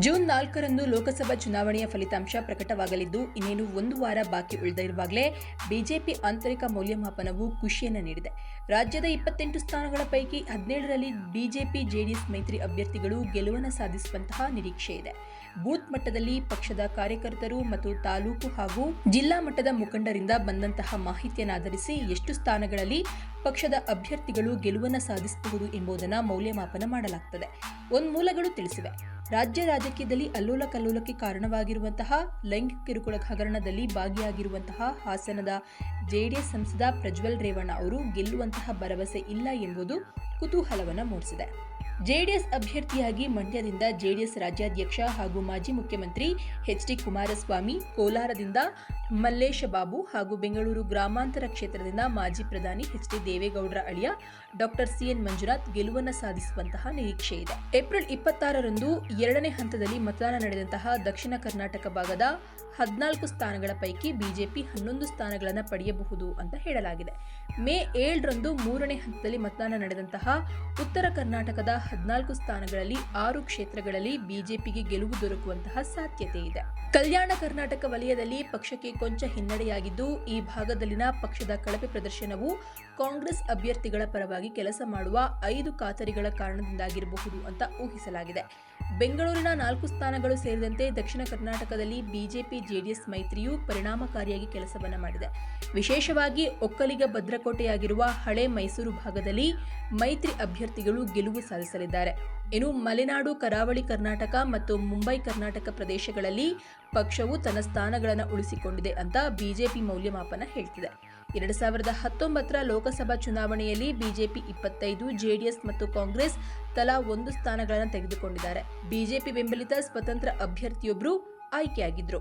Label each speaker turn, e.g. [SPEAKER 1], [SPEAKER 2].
[SPEAKER 1] June ನಾಲ್ಕರಂದು ಲೋಕಸಭಾ ಚುನಾವಣೆಯ ಫಲಿತಾಂಶ ಪ್ರಕಟವಾಗಲಿದ್ದು, ಇನ್ನೇನು ಒಂದು ವಾರ ಬಾಕಿ ಉಳಿದಿರುವಾಗಲೇ ಬಿಜೆಪಿ ಆಂತರಿಕ ಮೌಲ್ಯಮಾಪನವು ಖುಷಿಯನ್ನು ನೀಡಿದೆ. ರಾಜ್ಯದ ಇಪ್ಪತ್ತೆಂಟು ಸ್ಥಾನಗಳ ಪೈಕಿ ಹದಿನೇಳರಲ್ಲಿ ಬಿಜೆಪಿ, ಜೆಡಿಎಸ್ ಮೈತ್ರಿ ಅಭ್ಯರ್ಥಿಗಳು ಗೆಲುವನ್ನು ಸಾಧಿಸುವಂತಹ ನಿರೀಕ್ಷೆ ಇದೆ. ಬೂತ್ ಮಟ್ಟದಲ್ಲಿ ಪಕ್ಷದ ಕಾರ್ಯಕರ್ತರು ಮತ್ತು ತಾಲೂಕು ಹಾಗೂ ಜಿಲ್ಲಾ ಮಟ್ಟದ ಮುಖಂಡರಿಂದ ಬಂದಂತಹ ಮಾಹಿತಿಯನ್ನಾಧರಿಸಿ ಎಷ್ಟು ಸ್ಥಾನಗಳಲ್ಲಿ ಪಕ್ಷದ ಅಭ್ಯರ್ಥಿಗಳು ಗೆಲುವನ್ನು ಸಾಧಿಸಬಹುದು ಎಂಬುದನ್ನು ಮೌಲ್ಯಮಾಪನ ಮಾಡಲಾಗುತ್ತದೆ ಒಂದು ಮೂಲಗಳು ತಿಳಿಸಿವೆ. ರಾಜ್ಯ ರಾಜಕೀಯದಲ್ಲಿ ಅಲ್ಲೋಲ ಕಲ್ಲೋಲಕ್ಕೆ ಕಾರಣವಾಗಿರುವಂತಹ ಲೈಂಗಿಕ ಕಿರುಕುಳ ಹಗರಣದಲ್ಲಿ ಭಾಗಿಯಾಗಿರುವಂತಹ ಹಾಸನದ ಜೆಡಿಎಸ್ ಸಂಸದ ಪ್ರಜ್ವಲ್ ರೇವಣ್ಣ ಅವರು ಗೆಲ್ಲುವಂತಹ ಭರವಸೆ ಇಲ್ಲ ಎಂಬುದು ಕುತೂಹಲವನ್ನು ಮೂಡಿಸಿದೆ. ಜೆಡಿಎಸ್ ಅಭ್ಯರ್ಥಿಯಾಗಿ ಮಂಡ್ಯದಿಂದ ಜೆಡಿಎಸ್ ರಾಜ್ಯಾಧ್ಯಕ್ಷ ಹಾಗೂ ಮಾಜಿ ಮುಖ್ಯಮಂತ್ರಿ ಎಚ್ ಡಿ ಕುಮಾರಸ್ವಾಮಿ, ಕೋಲಾರದಿಂದ ಮಲ್ಲೇಶ ಬಾಬು ಹಾಗೂ ಬೆಂಗಳೂರು ಗ್ರಾಮಾಂತರ ಕ್ಷೇತ್ರದಿಂದ ಮಾಜಿ ಪ್ರಧಾನಿ ಎಚ್ ಡಿ ದೇವೇಗೌಡರ ಅಳಿಯ ಡಾಕ್ಟರ್ ಸಿಎನ್ ಮಂಜುನಾಥ್ ಗೆಲುವನ್ನು ಸಾಧಿಸುವಂತಹ ನಿರೀಕ್ಷೆ ಇದೆ. ಏಪ್ರಿಲ್ ಇಪ್ಪತ್ತಾರರಂದು ಎರಡನೇ ಹಂತದಲ್ಲಿ ಮತದಾನ ನಡೆದಂತಹ ದಕ್ಷಿಣ ಕರ್ನಾಟಕ ಭಾಗದ ಹದಿನಾಲ್ಕು ಸ್ಥಾನಗಳ ಪೈಕಿ ಬಿಜೆಪಿ ಹನ್ನೊಂದು ಸ್ಥಾನಗಳನ್ನು ಪಡೆಯಬಹುದು ಅಂತ ಹೇಳಲಾಗಿದೆ. ಮೇ ಏಳರಂದು ಮೂರನೇ ಹಂತದಲ್ಲಿ ಮತದಾನ ನಡೆದಂತಹ ಉತ್ತರ ಕರ್ನಾಟಕದ ಹದಿನಾಲ್ಕು ಸ್ಥಾನಗಳಲ್ಲಿ ಆರು ಕ್ಷೇತ್ರಗಳಲ್ಲಿ ಬಿಜೆಪಿಗೆ ಗೆಲುವು ದೊರಕುವಂತಹ ಸಾಧ್ಯತೆ ಇದೆ. ಕಲ್ಯಾಣ ಕರ್ನಾಟಕ ವಲಯದಲ್ಲಿ ಪಕ್ಷಕ್ಕೆ ಕೊಂಚ ಹಿನ್ನಡೆಯಾಗಿದ್ದು, ಈ ಭಾಗದಲ್ಲಿನ ಪಕ್ಷದ ಕಳಪೆ ಪ್ರದರ್ಶನವು ಕಾಂಗ್ರೆಸ್ ಅಭ್ಯರ್ಥಿಗಳ ಪರವಾಗಿ ಕೆಲಸ ಮಾಡುವ ಐದು ಖಾತರಿಗಳ ಕಾರಣದಿಂದಾಗಿರಬಹುದು ಅಂತ ಊಹಿಸಲಾಗಿದೆ. ಬೆಂಗಳೂರಿನ ನಾಲ್ಕು ಸ್ಥಾನಗಳು ಸೇರಿದಂತೆ ದಕ್ಷಿಣ ಕರ್ನಾಟಕದಲ್ಲಿ ಬಿಜೆಪಿ, ಜೆಡಿಎಸ್ ಮೈತ್ರಿಯು ಪರಿಣಾಮಕಾರಿಯಾಗಿ ಕೆಲಸವನ್ನ ಮಾಡಿದೆ. ವಿಶೇಷವಾಗಿ ಒಕ್ಕಲಿಗ ಭದ್ರಕೋಟೆಯಾಗಿರುವ ಹಳೆ ಮೈಸೂರು ಭಾಗದಲ್ಲಿ ಮೈತ್ರಿ ಅಭ್ಯರ್ಥಿಗಳು ಗೆಲುವು ಸಾಧಿಸಲಿದ್ದಾರೆ. ಇನ್ನು ಮಲೆನಾಡು, ಕರಾವಳಿ ಕರ್ನಾಟಕ ಮತ್ತು ಮುಂಬೈ ಕರ್ನಾಟಕ ಪ್ರದೇಶಗಳಲ್ಲಿ ಪಕ್ಷವು ತನ್ನ ಸ್ಥಾನಗಳನ್ನು ಉಳಿಸಿಕೊಂಡಿದೆ ಅಂತ ಬಿಜೆಪಿ ಮೌಲ್ಯಮಾಪನ ಹೇಳ್ತಿದೆ. ಎರಡು ಸಾವಿರದ ಹತ್ತೊಂಬತ್ತರ ಲೋಕಸಭಾ ಚುನಾವಣೆಯಲ್ಲಿ ಬಿಜೆಪಿ ಇಪ್ಪತ್ತೈದು, ಜೆಡಿಎಸ್ ಮತ್ತು ಕಾಂಗ್ರೆಸ್ ತಲಾ ಒಂದು ಸ್ಥಾನಗಳನ್ನು ತೆಗೆದುಕೊಂಡಿದ್ದಾರೆ. ಬಿಜೆಪಿ ಬೆಂಬಲಿತ ಸ್ವತಂತ್ರ ಅಭ್ಯರ್ಥಿಯೊಬ್ಬರು ಆಯ್ಕೆಯಾಗಿದ್ರು.